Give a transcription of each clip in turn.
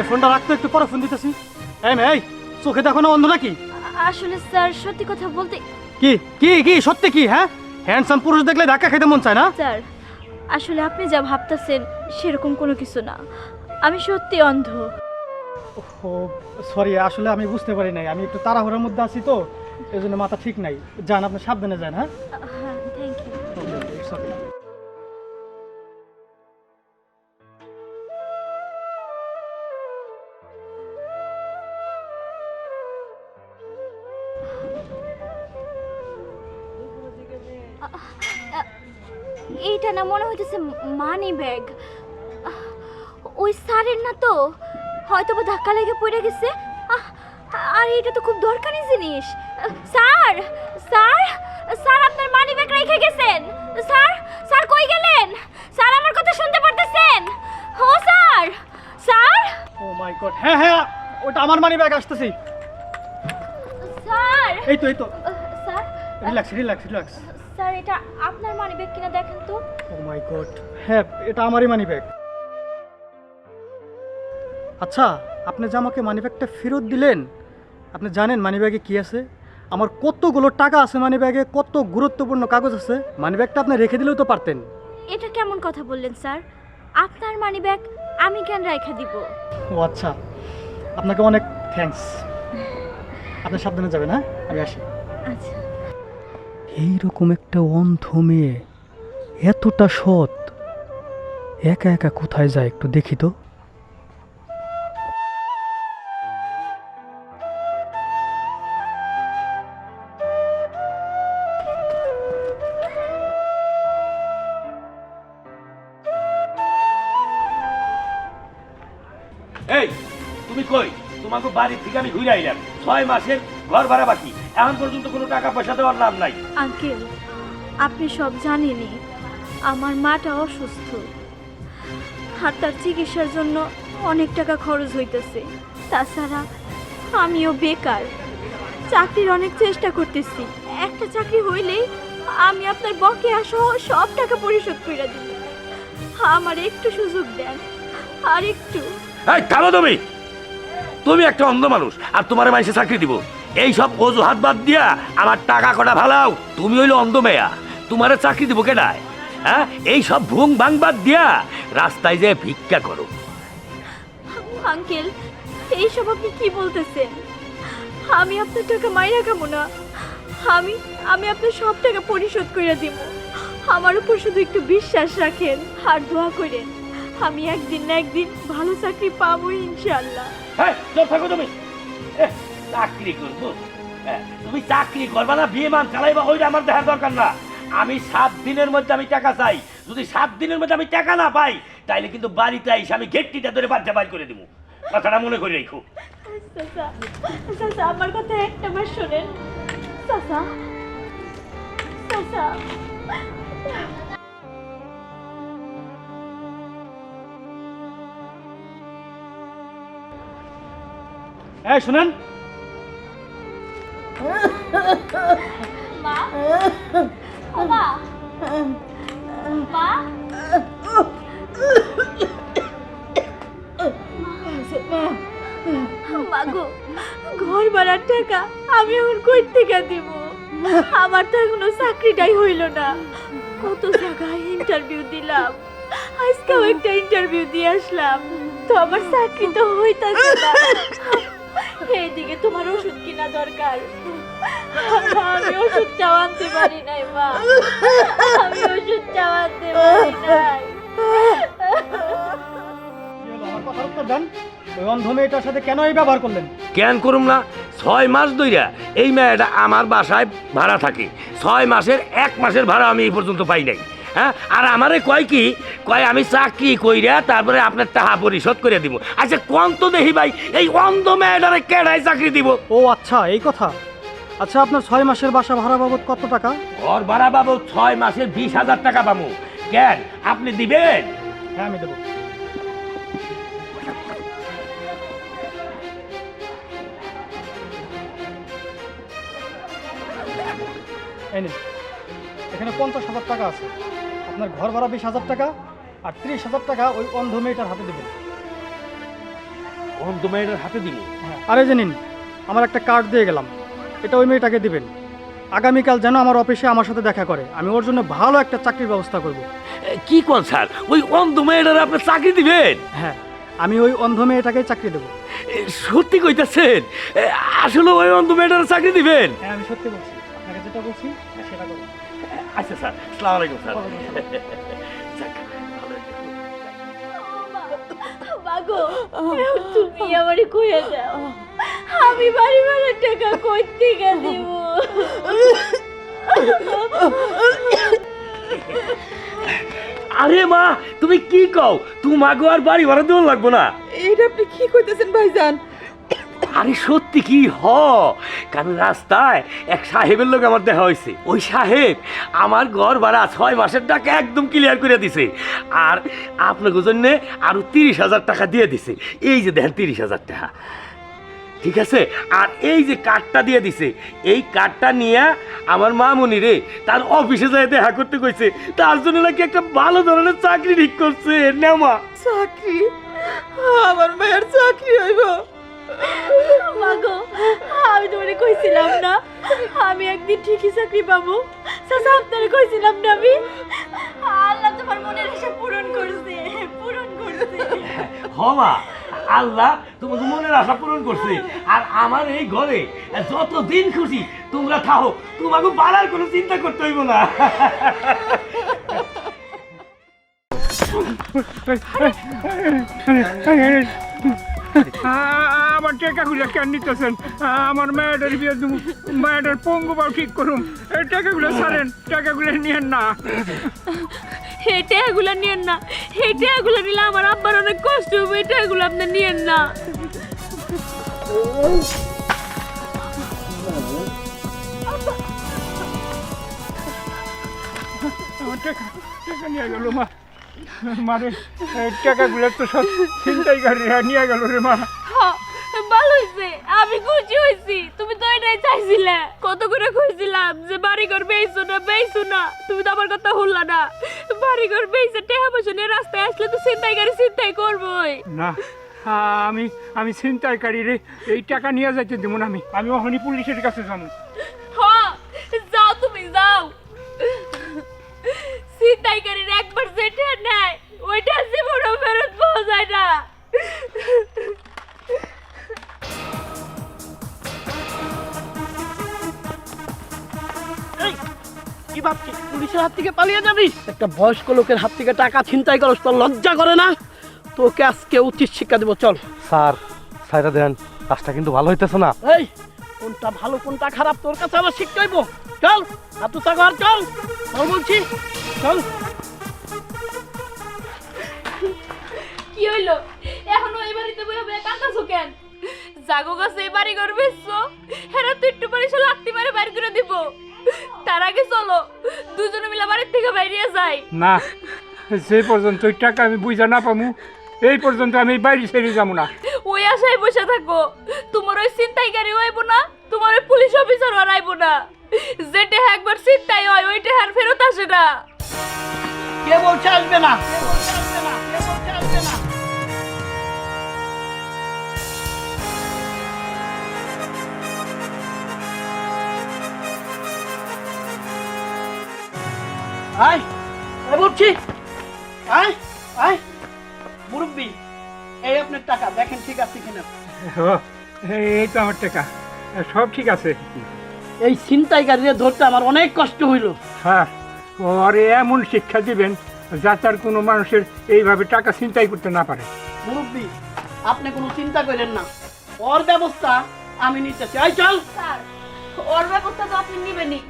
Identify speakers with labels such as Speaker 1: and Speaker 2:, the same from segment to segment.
Speaker 1: এই ফোনটা রাখতো একটু পরে ফোন দিতেছি। এই মেয়ে এই চোখে দেখো না অন্ধ নাকি?
Speaker 2: আসলে স্যার সত্যি কথা বলতে
Speaker 1: কি কি কি সত্যি কি হ্যাঁ? হ্যান্ডসাম পুরুষ দেখলে ধাক্কা খেতে মন চায় না?
Speaker 2: স্যার আসলে আপনি যা ভাবতেছেন সেরকম কোনো কিছু না। আমি সত্যি অন্ধ।
Speaker 1: ও সরি আসলে আমি বুঝতে পারি নাই। আমি একটু তাড়াহুড়োর মধ্যে আছি তো এই জন্য মাথা ঠিক নাই। যান আপনি সাবধানে যান হ্যাঁ?
Speaker 2: এইটা না মনে হইতেছে মানি ব্যাগ ওই স্যারের না তো হয়তো বা ধাক্কা লেগে পড়ে গেছে। আর এটা তো খুব দরকারি জিনিস। স্যার স্যার স্যার আপনার মানি ব্যাগ রেখে গেছেন। স্যার স্যার কই গেলেন? স্যার আমার কথা শুনতে পারতেছেন? ও sir sir!
Speaker 1: Oh my god হ্যাঁ হ্যাঁ ওটা আমার মানি ব্যাগ আসতেছি।
Speaker 2: স্যার!
Speaker 1: এই তো এই তো।
Speaker 2: Sir
Speaker 1: relax relax relax.
Speaker 2: Sir এটা আপনার মানি ব্যাগ কিনা দেখেন তো।
Speaker 1: ও মাই গড হ্যাঁ এটা আমারই মানি ব্যাগ আচ্ছা আপনি যে আমাকে মানি ব্যাগটা ফেরত দিলেন আপনি জানেন মানি ব্যাগে কী আছে? আমার কতগুলো টাকা আছে মানি ব্যাগে কত গুরুত্বপূর্ণ কাগজ আছে মানি ব্যাগটা আপনি রেখে দিলেও তো পারতেন।
Speaker 2: এটা কেমন কথা বললেন স্যার? আপনার মানি ব্যাগ আমি কেন রেখে দিব?
Speaker 1: ও আচ্ছা আপনাকে অনেক থ্যাঙ্কস আপনি সাবধানে যাবেন হ্যাঁ? আমি আসি।
Speaker 2: আচ্ছা।
Speaker 1: এইরকম একটা অন্ধ মেয়ে। এতটা সৎ। একা একা কোথায় যায় একটু দেখি তো।
Speaker 3: এই, তুমি কই? তোমাকে বাড়ি থেকে আমি ঘুরে আইলাম। ছয় মাসের ঘর ভাড়া বাকি এখন পর্যন্ত কোনো টাকা পয়সা দেওয়ার নাম নাই।
Speaker 2: আঙ্কেল আপনি সব জানেনই আমার মাটা অসুস্থ। আর তার চিকিৎসার জন্য অনেক টাকা খরচ হইতেছে। তাছাড়া আমিও বেকার। চাকরির অনেক চেষ্টা করতেছি। একটা চাকরি হইলেই আমি আপনার বকেয়া সহ সব টাকা পরিশোধ করে দিব। আমার একটু সুযোগ দেন। আর একটু।
Speaker 3: এই থামো তুমি। তুমি একটা অন্ধ মানুষ আর তোমার মাইসে চাকরি দিব। এই সব অজুহাত বাদ দিয়া আমার টাকা কটা ভালাও। তুমি হইল অন্ধ মেয়া তোমারে চাকরি দিব কেডায় হ্যাঁ? এই সব ভুং ভাং বাদ দিয়া রাস্তায় যে ভিক্ষা করো।
Speaker 2: আঙ্কেল এইসব আপনি কি বলতেছেন? আমি আপনার টাকা মাইরা খাব না। আমি আমি আপনার সব টাকা পরিশোধ করে দিব। আমার উপর শুধু একটু বিশ্বাস রাখেন আর দোয়া করেন। আমি একদিন না একদিন ভালো চাকরি পাবো ইনশাল্লাহ
Speaker 3: হ্যাঁ থাকো তুমি। চাকরি করব। হ্যাঁ, তুমি চাকরি করবা না বিয়ে মান চালাইবা ওইটা আমার দেখার দরকার না। আমি সাত দিনের মধ্যে আমি টাকা চাই। যদি সাত দিনের মধ্যে আমি টাকা না পাই তাইলে কিন্তু বাড়িতে আইসে আমি গেটটিটা ধরে বাচ্চা বাইর করে দিব। কথাটা মনে করে রেখো।
Speaker 2: আমার কথা একটা বার শোনেন।
Speaker 1: এই শুনেন।
Speaker 2: ঘর ভাড়ার টাকা আমি এখন কই থেকে দিব। আমার তো এখনও চাকরিটাই হইল না। কত জায়গায় ইন্টারভিউ দিলাম। আজকেও একটা ইন্টারভিউ দিয়ে আসলাম। তো আমার চাকরি তো হইতাছে না। এইদিকে তোমার ওষুধ কিনা দরকার। আমি ওষুধটাও আনতে পারি নাই মা। আমি ওষুধটাও আনতে পারি নাই।
Speaker 1: কি হলো, আমার কথার উত্তর দেন ওই অন্ধ মেয়েটার সাথে কেন এই ব্যবহার করলেন
Speaker 3: কেন করুম না? ছয় মাস ধইরা এই মেয়েটা আমার বাসায় ভাড়া থাকে। ছয় মাসের এক মাসের ভাড়া আমি এই পর্যন্ত পাই নাই। হ্যাঁ? আর আমারে কয় কি? কয় আমি চাকরি কইরা তারপরে আপনার টাকা পরিশোধ করে দিব। আচ্ছা কোন তো দেখি ভাই এই অন্ধ মেয়েটারে কেডায় চাকরি দিব?
Speaker 1: ও আচ্ছা এই কথা। আচ্ছা আপনার ছয় মাসের বাসা ভাড়া বাবদ কত টাকা?
Speaker 3: ঘর ভাড়া পাবো ছয় মাসের বিশ হাজার টাকা পাবো কেন? আপনি দিবেন?
Speaker 1: হ্যাঁ আমি দেবো। এই নিন এখানে পঞ্চাশ হাজার টাকা আছে। আপনার ঘর ভাড়া বিশ হাজার টাকা আর ত্রিশ হাজার টাকা ওই অন্ধ মেয়েটার হাতে দেবেন।
Speaker 3: অন্ধ মেয়েটার হাতে দিব?
Speaker 1: আরে জানিন আমার একটা কার্ড দিয়ে গেলাম। এটা ওই মেয়েটাকে দিবেন। আগামীকাল যেন আমার অফিসে আমার সাথে দেখা করে। আমি ওর জন্য ভালো একটা চাকরির ব্যবস্থা করব।
Speaker 3: কি কোন স্যার? ওই অন্ধ মেয়েটার আপনি চাকরি দিবেন?
Speaker 1: হ্যাঁ আমি ওই অন্ধ মেয়েটাকেই চাকরি দেবো।
Speaker 3: এ, সত্যি কইতাছেন? আসলে ওই অন্ধ মেয়েটার চাকরি দিবেন?
Speaker 1: হ্যাঁ আমি সত্যি বলছি। আপনাকে যেটা বলছি সেটা করুন
Speaker 3: আচ্ছা স্যার সালাম আলাইকুম স্যার। যাক, ভালো একটা
Speaker 4: তুমি আমারে কইয়া দাও। আমি বাড়ি ভাড়ার টাকা কই থেকে দিব
Speaker 3: আরে মা তুমি কি কও? তোমাকে আর বাড়ি ভাড়া দেওয়া লাগবো না।
Speaker 5: এইটা আপনি কি কইতেছেন ভাইজান?
Speaker 3: আরে সত্যি কি হ কারণ রাস্তায় এক সাহেবের লোক আমার দেখা হয়েছে। ওই সাহেব আমার ঘর ভাড়া ছয় মাসের টাকা একদম ক্লিয়ার করে দিছে। আর আপনাকে জন্য আরও তিরিশ হাজার টাকা দিয়ে দিছে। এই যে দেখেন তিরিশ হাজার টাকা। ঠিক আছে? আর এই যে কার্ডটা দিয়ে দিছে এই কার্ডটা নিয়ে আমার মামুনি রে তার অফিসে যায় দেখা করতে কইছে তার জন্য নাকি একটা ভালো ধরনের চাকরি ঠিক করছে নেমা
Speaker 5: চাকরি? আমার মায়ের চাকরি হইব।
Speaker 4: মাগো আমি তোমারে কইছিলাম না আমি একদিন ঠিকই চাকরি পাবো। চাচা আপনারে কইছিলাম না আমি? আল্লাহ তোমার মনের আশা পূরণ করছে পূরণ করছে।
Speaker 3: হমা আল্লাহ তোমাকে মনের আশা পূরণ করছে আর আমার এই ঘরে যত দিন খুশি তোমরা থাও তোমাকে বাড়ার কোনো চিন্তা করতে হইব না
Speaker 6: আমার টাকাগুলো কেন নিতেছেন? আমার মেয়েটার বিয়ে দেবো মেয়েটার পঙ্গু পাও ঠিক করুম। এই টাকাগুলো ছাড়েন টাকাগুলো নিয়েন না।
Speaker 4: এই টাকাগুলো নিয়েন না। এই টাকাগুলো নিলে আমার আব্বার অনেক কষ্ট হবে এই টাকাগুলো আপনি নিয়েন না।
Speaker 6: আমার টাকা টাকা নিয়ে গেল মা। মারে টাকাগুলো তো সব চিন্তাই গাড়ি নিয়ে গেল রে মা।
Speaker 4: হ্যাঁ, ভালো হয়েছে আমি খুশি হয়েছি তুমি তো এটাই চাইছিলে। কত করে খুঁজছিলাম যে বাড়ি ঘর বেইছো না বেইছো না তুমি তো আমার কথা শুনলা না। বাড়ি ঘর বেইছে টেহা পয়সা নিয়ে রাস্তায় আসলে তো চিন্তাই গাড়ি চিন্তাই করবোই।
Speaker 6: না আমি আমি ছিনতাইকারী রে এই টাকা নিয়ে যাইতে দেবো না আমি আমি ওখানে পুলিশের কাছে যাব।
Speaker 4: হ্যাঁ যাও তুমি যাও। চিন্তাইকারীর একবার যেটা নেয় ওইটা জীবনও ফেরত পাওয়া যায় না
Speaker 7: কি ভাবছিস? পুলিশের হাত থেকে পালিয়ে যাবি? একটা বয়স্ক লোকের হাত থেকে টাকা ছিনতাই করস তোর লজ্জা করে না? তোকে আজকে উচিত শিক্ষা দেবো চল।
Speaker 8: স্যার সাইরা দেন কাজটা কিন্তু ভালো হইতেছে না।
Speaker 7: এই কোনটা ভালো কোনটা খারাপ তোর কাছে আবার শিখাইব চল হাতু সাগর চল। চল বলছি চল।
Speaker 4: কি হইল? এখনও এই বাড়িতে বইয়া বইয়া কান্দাছো কেন? জাগো গাছে এই বাড়ি বেচছো? হেরা তুই একটু পরে সে লাত্তি মারে বাইর করে দিব। তার আগে চলো দুজনে মিলে বাড়ির থেকে বাইরে যাই।
Speaker 6: না যে পর্যন্ত ওই টাকা আমি বুঝা না পামু। এই পর্যন্ত আমি বাইরে ছেড়ে যাব না।
Speaker 4: ওই আশায় বসে থাকো। তোমার ওই চিন্তাইকারী হইব না তোমার ওই পুলিশ অফিসার হারাইব না। যেটা একবার চিন্তাই হয় ওইটা আর ফেরত আসে না।
Speaker 7: কে বলছে আসবে না কে বলছে আসবে না কে বলছে আসবে না। আয় আয় বলছি। আয় আয়। এই আপনার টাকা দেখেন ঠিক আছে কিনা।
Speaker 6: এই তো আমার টাকা। সব ঠিক আছে।
Speaker 7: এই ছিনতাইকারীদের ধরতে আমার অনেক কষ্ট হইল।
Speaker 6: হ্যাঁ ওরে এমন শিক্ষা দিবেন যাতে আর কোনো মানুষের এইভাবে টাকা ছিনতাই করতে না পারে।
Speaker 7: মুরব্বী আপনি কোনো চিন্তা করেন না। ওর ব্যবস্থা আমি নিতেছি আই চল।
Speaker 4: স্যার ওর ব্যবস্থা তো আপনি নিবেনই।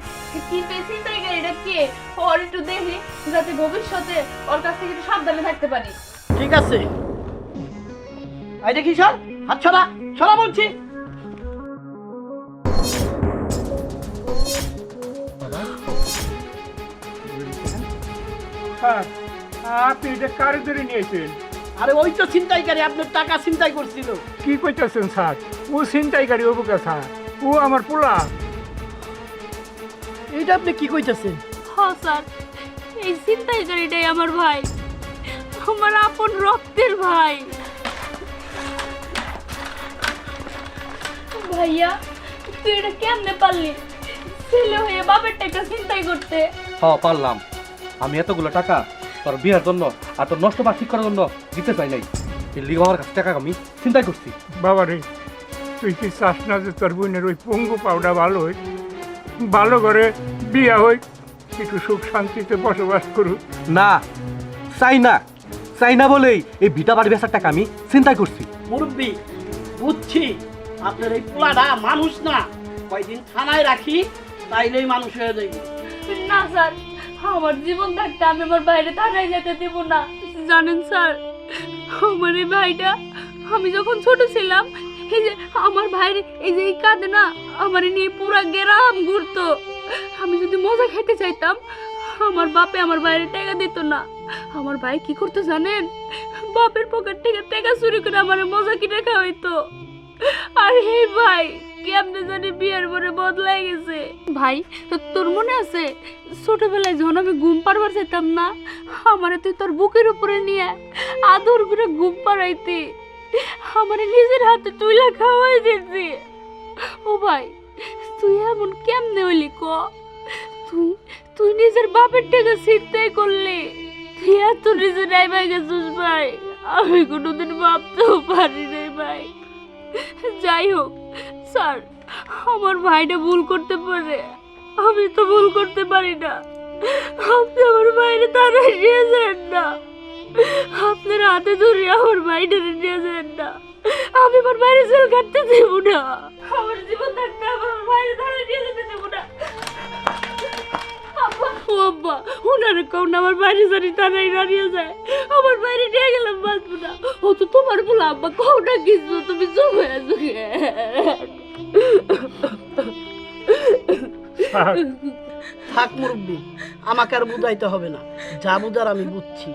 Speaker 4: কিন্তু এই চিন্তাইকারীটা কে? ওর একটু দেখি যাতে ভবিষ্যতে ওর কাছ থেকে একটু সাবধানে থাকতে পারি।
Speaker 7: ঠিক আছে। আই দেখি সর হাত ছড়া ছড়া বলছি।
Speaker 6: হ্যাঁ আপনি এটা কারে ধরে নিয়েছেন?
Speaker 7: আরে ওই তো ছিনতাইকারী আপনার টাকা ছিনতাই করছিল।
Speaker 6: কি কইতেছেন স্যার? ও ছিনতাইকারী অবুকা স্যার? ও আমার পোলা।
Speaker 7: এইটা আপনি কি কইতেছেন?
Speaker 4: হ স্যার এই চিন্তাইকারীটাই আমার ভাই। আমার আপন রক্তের ভাই। ভাইয়া তুই এটা কেমনে পারলি? ছেলে হয়ে বাপের টাকা চিন্তাই করতে।
Speaker 8: হ পারলাম। আমি এতগুলো টাকা তোর বিয়ের জন্য আর তোর নষ্ট বা ঠিক করার জন্য দিতে চাই নাই। এই লিগে আমার কাছে টাকা আমি চিন্তাই করছি।
Speaker 6: বাবা রে তুই কি চাস না যে তোর বোনের ওই পঙ্গু পাউডা ভালো হই? ভালো করে বিয়া হই একটু সুখ শান্তিতে বসবাস করুক।
Speaker 8: না চাই না। চাই না বলেই এই ভিটা বাড়ি বেচার টাকা আমি চিন্তাই করছি।
Speaker 7: মুরব্বী বুঝছি। আপনার এই পোলাটা মানুষ না। কয়দিন থানায় রাখি, তাইলেই মানুষ হয়ে যাবে
Speaker 4: না স্যার, আমার জীবন থাকতে আমি আমার বাইরে থানায় যেতে দেব না। জানেন স্যার, আমার এই ভাইটা, আমি যখন ছোট ছিলাম, এই যে আমার ভাইয়ের এই যে এই কাঁদে না, আমার নিয়ে পুরা গ্রাম ঘুরতো। আমি যদি মজা খেতে চাইতাম, আমার বাপে আমার বাইরে টাকা দিত না। আমার ভাই কি করতো জানেন? বাপের পকেট থেকে টাকা চুরি করে আমার মজা কিনে খাওয়াইতো। আর হে ভাই, কেমনে জানি বিয়ের পরে বদলাই গেছে। ভাই, তো- তোর মনে আছে? ছোটবেলায় যখন আমি ঘুম পারবার চাইতাম না, আমারে তুই তোর বুকের উপরে নিয়ে আদর করে ঘুম পাড়াইতি। আমারে নিজের হাতে তুইলা খাওয়াই দিতি। ও ভাই, তুই এমন কেমনে হইলি ক? তুই তুই নিজের বাপের টাকা চিন্তাই করলি। তুই এত নিজে নাইবা গেছিস ভাই, আমি কোনোদিন ভাবতেও পারি নাই ভাই। যাই হোক, স্যার, আমার ভাইটা ভুল করতে পারে। আমি তো ভুল করতে পারি না। আপনি আমার বাইরে তারা নিয়ে যান না। আপনার হাতে ধরে আমার বাইরে নিয়ে যান না। আমি আমার বাইরে জেল কাটতে দেবো না। আমার জীবন থাকতে আমার বাইরে তারা নিয়ে যেতে দেবো না। ও আব্বা ওনারে কোন আমার বাইরে জানি তারাই দাঁড়িয়ে যায়। আমার বাইরে নিয়ে গেলাম বাঁচবো না। ও তো তোমার বলে আব্বা কোনটা কিছু তুমি চুপ হয়ে আছো
Speaker 7: থাক। মুরব্বী আমাকে আর বুঝাইতে হবে না। যা বুঝার আমি বুঝছি।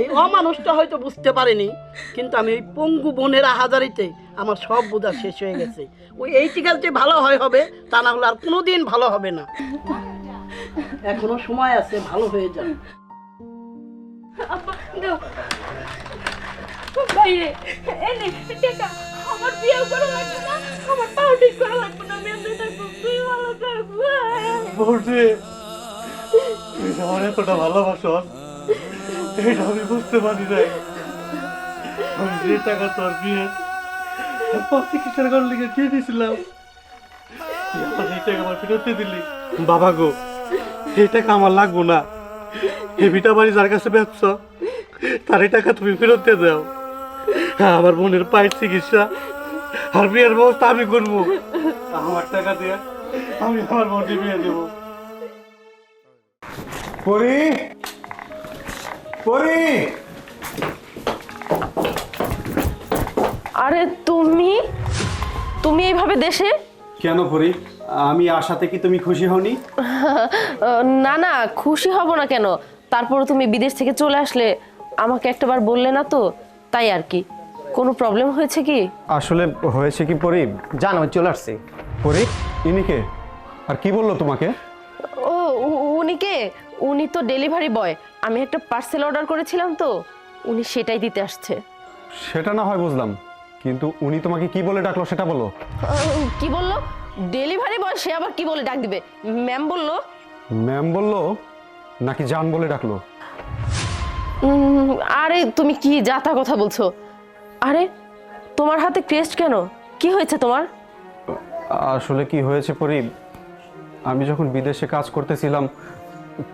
Speaker 7: এই অমানুষটা হয়তো বুঝতে পারেনি কিন্তু আমি ওই পঙ্গু বোনের হাজারিতে আমার সব বোঝা শেষ হয়ে গেছে। ওই এই টিকাল যে ভালো হয় হবে তা না হলে আর কোনোদিন ভালো হবে না। এখনও সময় আছে ভালো হয়ে যাবে
Speaker 4: বাইরে এনে টাকা আমার বিয়ে করা লাগবে না আমার পাও ঠিক করা লাগবে না আমি এমনি থাকব তুই ভালো থাকব
Speaker 8: বলছে তুই আমার এতটা এটা আমি বুঝতে পারি নাই। আমি যে টাকা তোর বিয়ে দিয়ে দিয়েছিলাম? আমার টাকা আমার ফেরত দিলি। বাবা গো এই টাকা আমার লাগবো না। এই ভিটা বাড়ি যার কাছে বেচছ তার এই টাকা তুমি ফেরত দিয়ে দাও। হ্যাঁ আমার বোনের পায়ের চিকিৎসা আর বিয়ের ব্যবস্থা আমি করব। আমার টাকা দিয়ে আমি আমার বোনকে বিয়ে দেবো।
Speaker 9: পরি পরি।
Speaker 10: আরে তুমি? তুমি এইভাবে দেশে?
Speaker 9: কেন পরি? আমি আশাতে কি তুমি খুশি হওনি?
Speaker 10: না না খুশি হব না কেন? তারপরে তুমি বিদেশ থেকে চলে আসলে আমাকে একটাবার বললে না তো? তাই আর কি। কোনো প্রবলেম হয়েছে কি?
Speaker 9: আসলে হয়েছে কি পরি
Speaker 11: জান চলে আসছি।
Speaker 9: পরি ইনি কে? আর কি বলল তোমাকে?
Speaker 10: ও উনি কে? উনি তো ডেলিভারি বয় আমি একটা পার্সেল অর্ডার করেছিলাম তো। উনি সেটাই দিতে আসছে।
Speaker 9: সেটা না হয় বুঝলাম। কিন্তু উনি তোমাকে কি বলে ডাকলো সেটা বলো।
Speaker 10: কি বলল? ডেলিভারি বয় সে আবার কি বলে ডাক দিবে? ম্যাম বলল।
Speaker 9: ম্যাম বলল নাকি জান বলে ডাকলো?
Speaker 10: আরে তুমি কি যাতা কথা বলছো? আরে তোমার হাতে ক্রেস্ট কেন? কি হয়েছে তোমার?
Speaker 9: আসলে কি হয়েছে পরি আমি যখন বিদেশে কাজ করতেছিলাম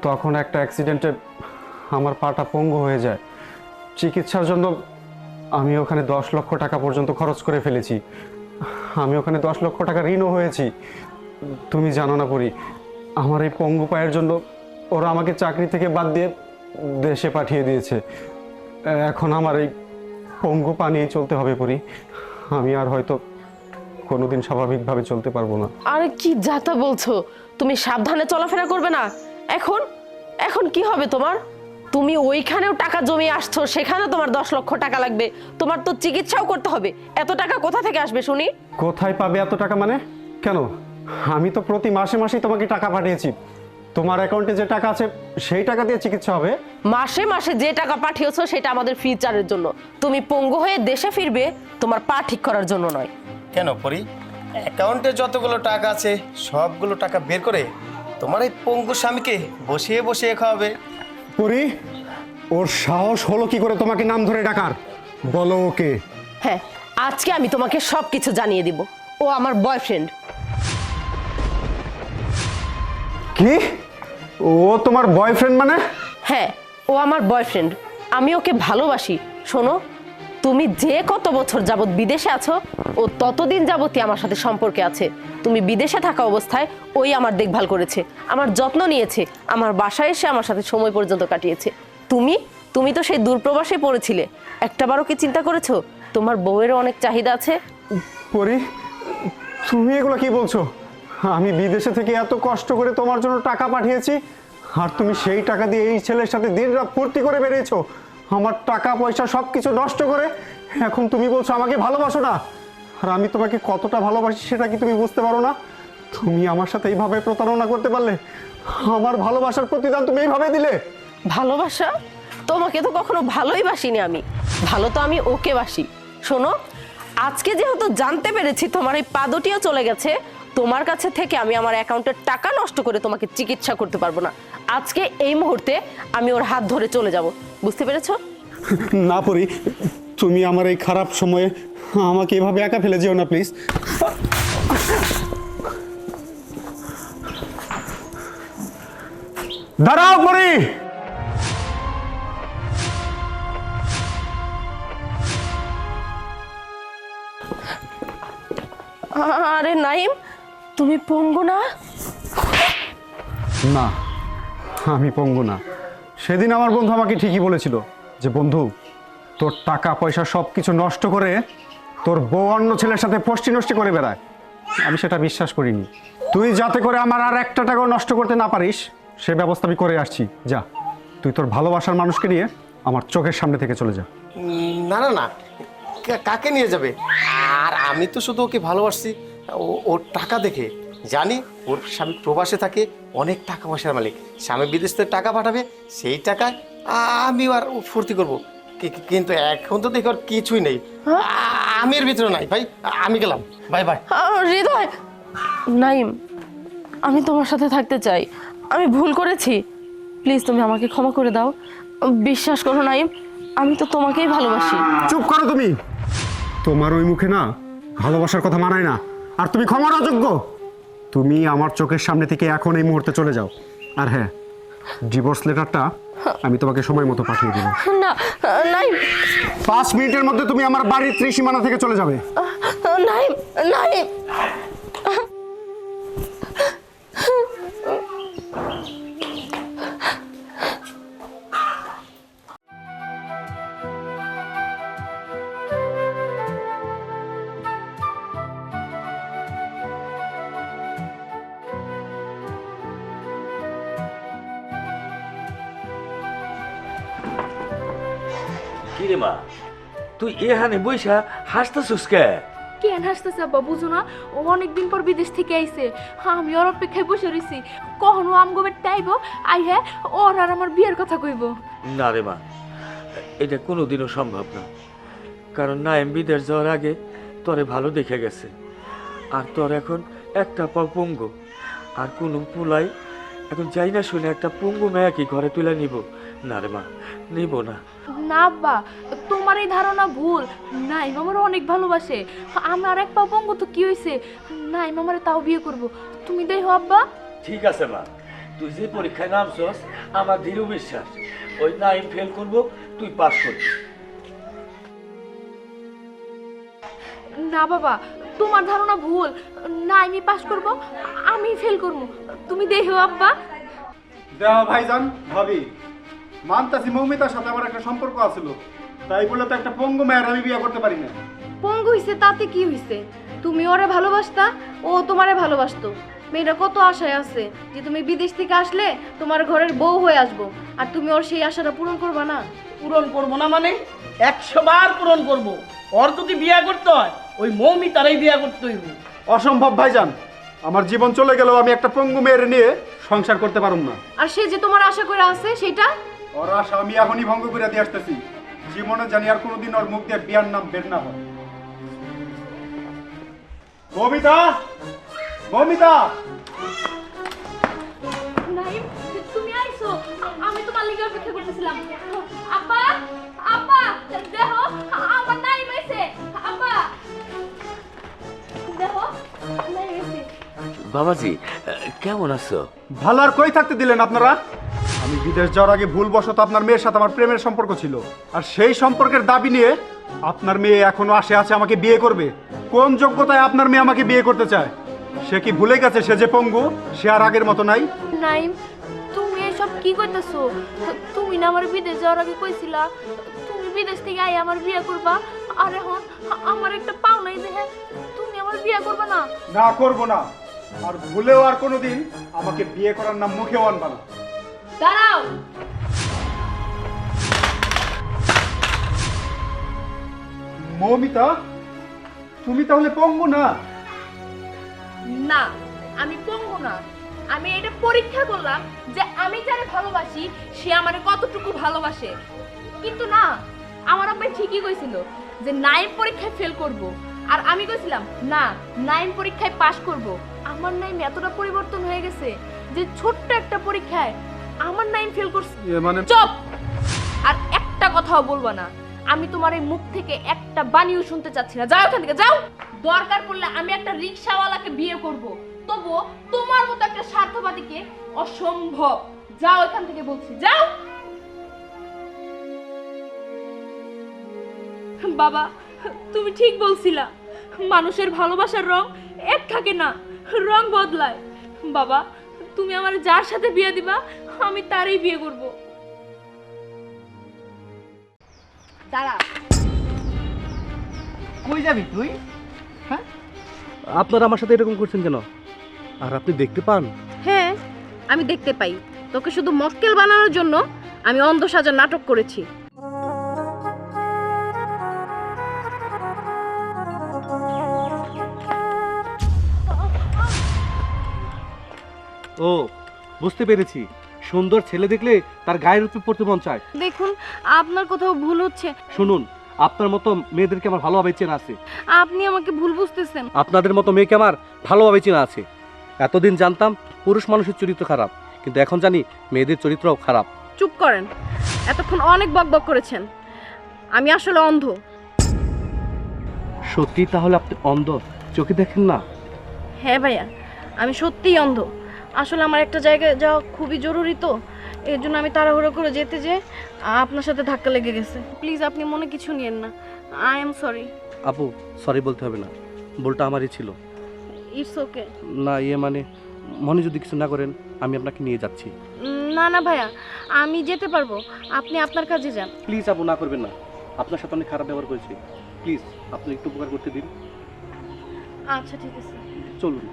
Speaker 9: তখন একটা অ্যাক্সিডেন্টে আমার পাটা পঙ্গু হয়ে যায়। চিকিৎসার জন্য আমি ওখানে দশ লক্ষ টাকা পর্যন্ত খরচ করে ফেলেছি। আমি ওখানে দশ লক্ষ টাকা ঋণও হয়েছি। তুমি জানো না পরি, আমার এই পঙ্গু পায়ের জন্য ওরা আমাকে চাকরি থেকে বাদ দিয়ে দেশে পাঠিয়ে দিয়েছে। এখন আমার এই পঙ্গু পা চলতে হবে পরি। আমি আর হয়তো কোনোদিন স্বাভাবিকভাবে চলতে পারব না।
Speaker 10: আরে কি যাতা বলছো? তুমি সাবধানে চলাফেরা করবে না? এখন? এখন কি হবে তোমার? তুমি ওইখানেও টাকা জমিয়ে আসছো সেখানে তোমার দশ লক্ষ টাকা লাগবে। তোমার তো চিকিৎসাও করতে হবে। এত টাকা কোথা থেকে আসবে শুনি?
Speaker 9: কোথায় পাবে এত টাকা মানে? কেন? আমি তো প্রতি মাসে মাসেই তোমাকে টাকা পাঠিয়েছি। তোমার অ্যাকাউন্টে যে টাকা আছে সেই টাকা দিয়ে চিকিৎসা হবে?
Speaker 10: মাসে মাসে যে টাকা পাঠিয়েছো সেটা আমাদের ফিউচারের জন্য। তুমি পঙ্গু হয়ে দেশে ফিরবে তোমার পা ঠিক করার জন্য নয়।
Speaker 11: কেন পরি?
Speaker 12: অ্যাকাউন্টে যতগুলো টাকা আছে সবগুলো টাকা বের করে তোমার এই পঙ্গু স্বামীকে বসিয়ে বসিয়ে খাওয়াবে।
Speaker 9: পরি ওর সাহস হলো কি করে তোমাকে নাম ধরে ডাকার? বলো ওকে।
Speaker 10: হ্যাঁ আজকে আমি তোমাকে সব কিছু জানিয়ে দিব। ও আমার বয়ফ্রেন্ড
Speaker 9: কি? ও তোমার বয়ফ্রেন্ড মানে?
Speaker 10: হ্যাঁ ও আমার বয়ফ্রেন্ড আমি ওকে ভালোবাসি। শোনো তুমি যে কত বছর যাবত বিদেশে আছো ও ততদিন যাবতই আমার সাথে সম্পর্কে আছে। তুমি বিদেশে থাকা অবস্থায় ওই আমার দেখভাল করেছে, আমার যত্ন নিয়েছে, আমার বাসায় এসে আমার সাথে সময় পর্যন্ত কাটিয়েছে। তুমি তুমি তো সেই দূরপ্রবাসে পড়েছিলে। একটাবারও কি চিন্তা করেছ? তোমার বউয়েরও অনেক চাহিদা আছে।
Speaker 9: পরি, তুমি এগুলো কি বলছো? আমি বিদেশে থেকে এত কষ্ট করে তোমার জন্য টাকা পাঠিয়েছি, আর তুমি সেই টাকা দিয়ে এই ছেলের সাথে দিন রাত ফুর্তি করে বেরিয়েছো আমার টাকা, পয়সা সব কিছু নষ্ট করে এখন তুমি বলছো আমাকে ভালোবাসো না। আর আমি তোমাকে কতটা ভালোবাসি সেটা কি তুমি বুঝতে পারো না? তুমি আমার সাথে এইভাবে প্রতারণা করতে পারলে, আমার ভালোবাসার প্রতিদান তুমি এইভাবে দিলে।
Speaker 10: ভালোবাসা? তোমাকে তো কখনো ভালোই বাসিনি আমি। ভালো তো আমি ওকে বাসি। শোনো, আজকে যেহেতু জানতে পেরেছি তোমার এই পাদটিও চলে গেছে তোমার কাছে থেকে আমি আমার অ্যাকাউন্টের টাকা নষ্ট করে তোমাকে চিকিৎসা করতে পারব না। আজকে এই মুহূর্তে আমি ওর হাত ধরে চলে যাব। বুঝতে পেরেছ?
Speaker 9: না পরি তুমি আমার এই খারাপ সময়ে আমাকে এভাবে একা ফেলে যেও না প্লিজ দাঁড়াও পরি!
Speaker 10: আরে নাইম তুমি পঙ্গু না?
Speaker 9: না আমি পঙ্গু না। সেদিন আমার বন্ধু আমাকে ঠিকই বলেছিল যে বন্ধু তোর টাকা পয়সা সব কিছু নষ্ট করে তোর বউ অন্য ছেলের সাথে পষ্টি নষ্টি করে বেড়ায়। আমি সেটা বিশ্বাস করিনি। তুই যাতে করে আমার আর একটা টাকাও নষ্ট করতে না পারিস সে ব্যবস্থা আমি করে আসছি। যা তুই তোর ভালোবাসার মানুষকে নিয়ে আমার চোখের সামনে থেকে চলে যা।
Speaker 12: না না না কা- কাকে নিয়ে যাবে? আর আমি তো শুধু ওকে ভালোবাসছি। ও- ওর টাকা দেখে জানি ওর স্বামী প্রবাসে থাকে অনেক টাকা পয়সার মালিক। স্বামী বিদেশ থেকে টাকা পাঠাবে সেই টাকায় আমি আর ফুর্তি করব। কি- কি- কিন্তু এখন তো দেখি ওর কিছুই নেই। আ- আমি এর ভিতরে নাই ভাই। আমি গেলাম। Bye bye.
Speaker 10: হৃদয়! নাইম আমি তোমার সাথে থাকতে চাই। আমি ভুল করেছি। প্লিজ তুমি আমাকে ক্ষমা করে দাও। বিশ্বাস করো নাইম আমি তো তোমাকেই ভালোবাসি।
Speaker 9: চুপ করো তুমি। তোমার ওই মুখে না ভালোবাসার কথা মানায় না। আর তুমি ক্ষমার অযোগ্য। তুমি আমার চোখের সামনে থেকে এখন এই মুহূর্তে চলে যাও। আর হ্যাঁ ডিভোর্স লেটারটা আমি তোমাকে সময় মতো পাঠিয়ে দেবো
Speaker 10: না নাই
Speaker 9: পাঁচ মিনিটের মধ্যে তুমি আমার বাড়ির ত্রিসীমানা থেকে চলে যাবে।
Speaker 10: নাই নাইম।
Speaker 3: তুই এখানে বইসা হাসতেছিস কে?
Speaker 13: কেন হাসতেছে আব্বা বুঝো না? ও অনেকদিন পর বিদেশ থেকে আইছে। আমি ওর অপেক্ষায় বসে রইছি। কখনো আমগোবের টাইব? আই হ্যাঁ ওর আর আমার বিয়ের কথা কইব।
Speaker 3: না রে মা এটা কোনোদিনও সম্ভব না। কারণ না এম বিদেশ যাওয়ার আগে তোরে ভালো দেখে গেছে। আর তোর এখন একটা পা পঙ্গু। আর কোনো পুলাই এখন যাই না শুনে একটা পঙ্গু মেয়া কি ঘরে তুলে নিব? না রে মা নিব না।
Speaker 13: না আব্বা তোমার এই ধারণা ভুল। নাইম আমার অনেক ভালোবাসে। আমার এক পা পঙ্গু তো কি হয়েছে নাইম আমার তাও বিয়ে করব। তুমি দেখো আব্বা।
Speaker 3: ঠিক আছে মা। তুই যে পরীক্ষায় নামছস আমার দৃঢ় বিশ্বাস। ওই নাইম ফেল করব তুই পাস করবি।
Speaker 13: না বাবা তোমার ধারণা ভুল। না আমি পাস করব আমি ফেল করব। তুমি দেখো আব্বা।
Speaker 14: দেওয়া ভাইজান ভাবি। মানতাছি মৌমিতার সাথে আমার একটা সম্পর্ক আছিল। তাই বলে তো একটা পঙ্গু মেয়ের আমি বিয়ে করতে পারি না
Speaker 15: পঙ্গু হইছে তাতে কি হইছে? তুমি ওরে ভালোবাসতা ও তোমারে ভালোবাসতো। মেয়েটা কত আশায় আছে যে তুমি বিদেশ থেকে আসলে তোমার ঘরের বউ হয়ে আসব। আর তুমি ওর সেই আশাটা পূরণ করবা না।
Speaker 7: পূরণ করব না মানে? একশো বার পূরণ করব। ওর যদি বিয়ে করতে হয় ওই মৌমি তারাই বিয়ে করতে হইব।
Speaker 14: অসম্ভব ভাইজান। আমার জীবন চলে গেলেও আমি একটা পঙ্গু মেয়ের নিয়ে সংসার করতে পারুম না।
Speaker 15: আর সে যে তোমার আশা করে আছে সেটা?
Speaker 14: ওর আশা আমি এখনই ভঙ্গ করে দিয়ে আসতেছি। জীবনে জানি আর কোনোদিন ওর মুখ দিয়ে বিয়ার নাম বের না হয়। মমিতা মমিতা
Speaker 13: তুমি আইছো আমি তোমার লিগে অপেক্ষা করতেছিলাম। আপা আপা দেখো আমার নাইম আইছে। আপা দেখো
Speaker 3: বাবাজি কেমন আছো?
Speaker 14: ভালো আর কই থাকতে দিলেন আপনারা? আমি বিদেশ যাওয়ার আগে ভুলবশত আপনার মেয়ের সাথে আমার প্রেমের সম্পর্ক ছিল। আর সেই সম্পর্কের দাবি নিয়ে আপনার মেয়ে এখনও আসে আছে আমাকে বিয়ে করবে। কোন যোগ্যতায় আপনার মেয়ে আমাকে বিয়ে করতে চায়? সে কি ভুলে গেছে সে যে পঙ্গু? সে আর আগের মতো নাই?
Speaker 13: নাইম তুমি এসব কি করতেছো? তুমি না আমার বিদেশ যাওয়ার আগে কইছিলা তুমি বিদেশ থেকে আই আমার বিয়ে করবা আর এখন আমার একটা পাও নাই দেখে তুমি আমার বিয়ে করবা না?
Speaker 14: না করব না। আর ভুলেও আর কোনোদিন আমাকে বিয়ে করার নাম মুখেও আনবা না।
Speaker 13: দাঁড়াও।
Speaker 14: মৌমিতা তুমি তাহলে পঙ্গু না?
Speaker 13: না আমি পঙ্গু না। আমি এটা পরীক্ষা করলাম যে আমি যারে ভালোবাসি সে আমারে কতটুকু ভালোবাসে। কিন্তু না আমার আব্বা ঠিকই কইছিল যে নাইন পরীক্ষায় ফেল করব। আর আমি কইছিলাম না নাইন পরীক্ষায় পাশ করব। আমার নাইন এতটা পরিবর্তন হয়ে গেছে যে ছোট্ট একটা পরীক্ষায় আমার নাইন ফেল করছে।
Speaker 14: মানে
Speaker 13: চুপ! আর একটা কথাও বলব না। আমি তোমার এই মুখ থেকে একটা বাণীও শুনতে চাচ্ছি না। যাও এখান থেকে যাও! দরকার পড়লে আমি একটা রিক্সাওয়ালাকে বিয়ে করব। তবুও তোমার মতো একটা স্বার্থবাদীকে অসম্ভব। যাও এখান থেকে বলছি যাও! বাবা তুমি ঠিক বলছিলা। মানুষের ভালোবাসার রং এক থাকে না রং বদলায়। বাবা তুমি আমার যার সাথে বিয়ে দিবা আমি তারই বিয়ে করব। দাঁড়া।
Speaker 8: কই যাবি তুই? হ্যাঁ? আপনারা আমার সাথে এরকম করছেন কেন? আর আপনি দেখতে পান?
Speaker 15: হ্যাঁ আমি দেখতে পাই। তোকে শুধু মক্কেল বানানোর জন্য আমি অন্ধ সাজার নাটক করেছি।
Speaker 8: ও বুঝতে পেরেছি। সুন্দর ছেলে দেখলে তার গায়ের উপর পড়তে মন চায়।
Speaker 15: দেখুন আপনার কোথাও ভুল হচ্ছে।
Speaker 8: শুনুন আপনার মতো মেয়েদেরকে আমার ভালোভাবে চেনা আছে।
Speaker 15: আপনি আমাকে ভুল বুঝতেছেন।
Speaker 8: আপনাদের মতো মেয়েকে আমার ভালোভাবে চেনা আছে। এতদিন জানতাম পুরুষ মানুষের চরিত্র খারাপ কিন্তু এখন জানি মেয়েদের চরিত্রও খারাপ।
Speaker 15: চুপ করেন। এতক্ষণ অনেক বকবক করেছেন। আমি আসলে অন্ধ।
Speaker 8: সত্যি তাহলে আপনি অন্ধ? চোখে দেখেন না?
Speaker 15: হ্যাঁ ভাইয়া আমি সত্যিই অন্ধ। আসলে আমার একটা জায়গায় যাওয়া খুবই জরুরি তো। এর জন্য আমি তাড়াহুড়ো করে যেতে যে আপনার সাথে ধাক্কা লেগে গেছে। প্লিজ আপনি মনে কিছু নিয়েন না। I am sorry.
Speaker 8: আপু সরি বলতে হবে না। বলটা আমারই ছিল।
Speaker 15: ইটস ওকে
Speaker 8: না ইয়ে মানে মনে যদি কিছু না করেন আমি আপনাকে নিয়ে যাচ্ছি।
Speaker 15: না না ভাইয়া আমি যেতে পারব। আপনি আপনার কাজে যান।
Speaker 8: প্লিজ আপু না করবেন না। আপনার সাথে অনেক খারাপ ব্যবহার করেছি। প্লিজ আপনি একটু উপকার করতে দিন।
Speaker 15: আচ্ছা ঠিক আছে।
Speaker 8: চলুন।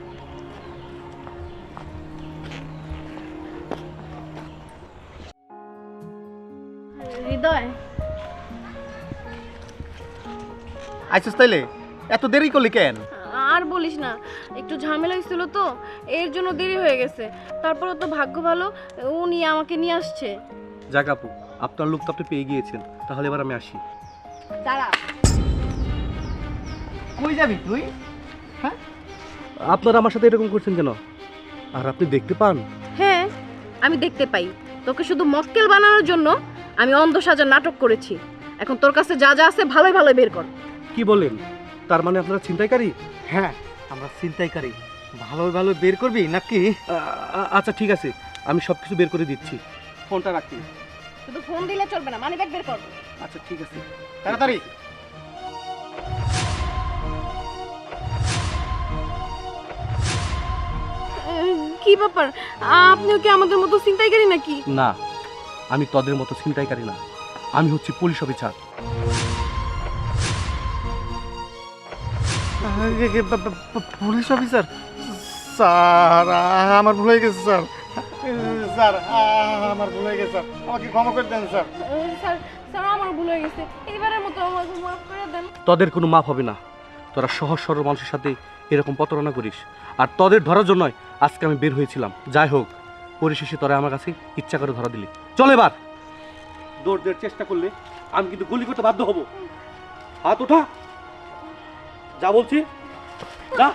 Speaker 11: আইসিস তাইলে? এত দেরি করলি কেন?
Speaker 15: আর বলিস না একটু ঝামেলা হয়েছিল তো এর জন্য দেরি হয়ে গেছে। তারপরে তো ভাগ্য ভালো উনি আমাকে নিয়ে আসছে।
Speaker 8: যাক আপু আপনার লোক তো আপনি পেয়ে গিয়েছেন তাহলে এবার আমি আসি।
Speaker 13: দাঁড়া।
Speaker 8: কই যাবি তুই? হ্যাঁ? আপনারা আমার সাথে এরকম করছেন কেন? আর আপনি দেখতে পান?
Speaker 15: হ্যাঁ আমি দেখতে পাই। তোকে শুধু মক্কেল বানানোর জন্য আমি অন্ধ সাজার নাটক করেছি। এখন তোর কাছে যা যা আছে ভালোই ভালোই বের কর।
Speaker 8: কি বলেন? তার মানে আপনারা ছিনতাইকারী?
Speaker 11: হ্যাঁ আমরা চিন্তাইকারী ভালো ভালো বের করবি নাকি?
Speaker 8: আচ্ছা ঠিক আছে। আমি সব কিছু বের করে দিচ্ছি। ফোনটা রাখি।
Speaker 15: শুধু ফোন দিলে চলবে না মানি ব্যাগ বের কর।
Speaker 8: আচ্ছা ঠিক আছে।
Speaker 11: তাড়াতাড়ি।
Speaker 15: কি ব্যাপার? আপনিও কি আমাদের মতো চিন্তাইকারী নাকি?
Speaker 8: না। আমি তোদের মতো ছিনতাইকারী না। আমি হচ্ছি police officer.
Speaker 11: Police officer? Sir আমার ভুল হয়ে গেছে স্যার। স্যার আমার ভুল হয়ে গেছে স্যার। আমাকে ক্ষমা করে দেন স্যার।
Speaker 15: স্যার স্যার আমার ভুল হয়ে গেছে। এবারের মতো আমাকে মাফ করে দেন।
Speaker 8: তোদের কোনো মাপ হবে না। তোরা সহজ সরল মানুষের সাথে এরকম প্রতারণা করিস। আর তোদের ধরার জন্যই আজকে আমি বের হয়েছিলাম। যাই হোক পরিশেষে তোরা আমার কাছে ইচ্ছা করে ধরা দিলি। চল এবার। দৌড় দেওয়ার চেষ্টা করলে আমি কিন্তু গুলি করতে বাধ্য হব। হাত ওঠা। যা বলছি।
Speaker 15: যা।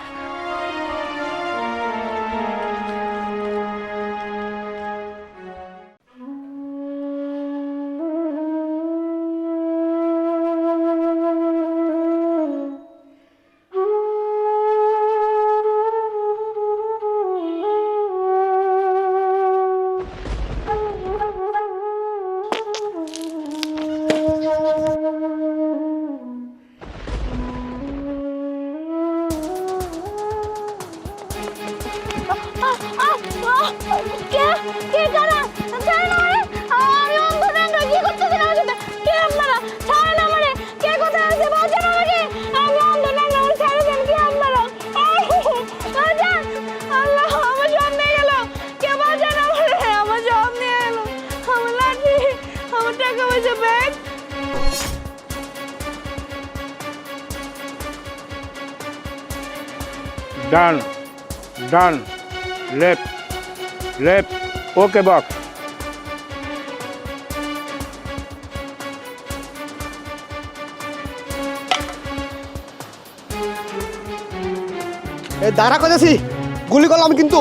Speaker 6: ডান ডান লেফট লেফট ওকে বক্স।
Speaker 11: এ দাঁড়া করেছি গুলি করলাম কিন্তু।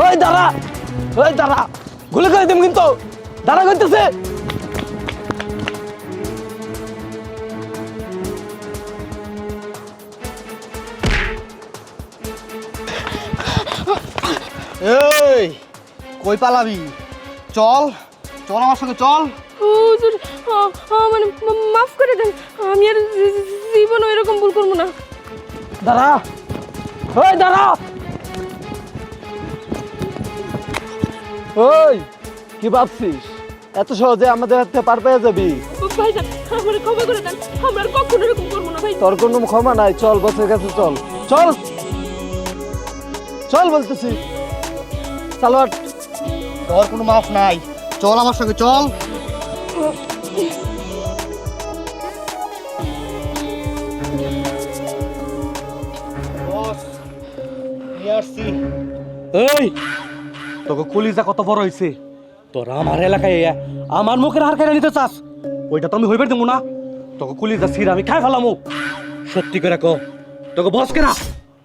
Speaker 15: ওই দাঁড়া ওই দাঁড়া গুলি করে দিম কিন্তু। দাঁড়া করতেছে
Speaker 11: কই পালাবি? চল চল আমার সঙ্গে চল।
Speaker 13: হুজুর মানে মাফ করে দেন আমি আর জীবনও এরকম ভুল করব না।
Speaker 15: দাঁড়া। ওই দাঁড়া।
Speaker 11: ওই কি ভাবছিস? এত সহজে আমাদের হাতে পার পেয়ে যাবি?
Speaker 13: ভাইজান আমার ক্ষমা করে দেন আমরা কখনো এরকম করব না ভাই
Speaker 11: তোর কোনো ক্ষমা নাই চল বসের কাছে চল। চল। চল বলতেছি। সালোয়ার তোর কোনো মাফ নাই। চল আমার সঙ্গে চল।
Speaker 8: এই! তোকে কলিজা কত বড় হয়েছে তোরা আমার এলাকায় আমার মুখের হার কেড়ে নিতে চাস। ওইটা তো আমি হইবার দেবো না। তোকে কলিজা ছিঁড়ে আমি খাই ফেলামু। সত্যি করে কো তোকে বস কেনা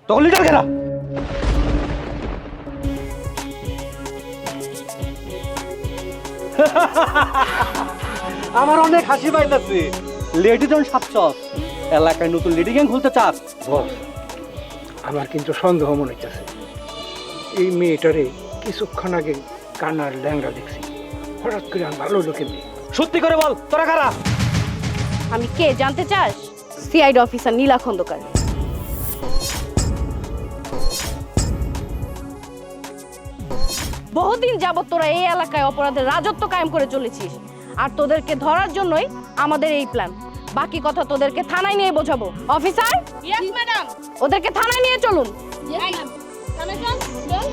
Speaker 8: তোকে লিডার কেনা আমার অনেক হাসি পাইতেছে। লেডি জন সাতশস এলাকায় নতুন লেডি গ্যাং খুলতে চাস?
Speaker 6: বস আমার কিন্তু সন্দেহ মনে হইতেছে। এই মেয়েটারে কিছুক্ষণ আগে কানার ল্যাংড়া দেখছি। হঠাৎ করে আমি ভালো লোকে মেয়ে।
Speaker 8: সত্যি করে বল তোরা কারা?
Speaker 16: আমি কে জানতে চাস? CID officer Nila Khondokar. বহুদিন যাবৎ তোরা এই এলাকায় অপরাধের রাজত্ব কায়েম করে চলেছিস। আর তোদেরকে ধরার জন্যই আমাদের এই প্ল্যান বাকি কথা তোদেরকে থানায় নিয়ে বোঝাবো। অফিসার
Speaker 13: ইয়েস ম্যাডাম
Speaker 16: ওদেরকে থানায় নিয়ে চলুন।
Speaker 13: Yes ma'am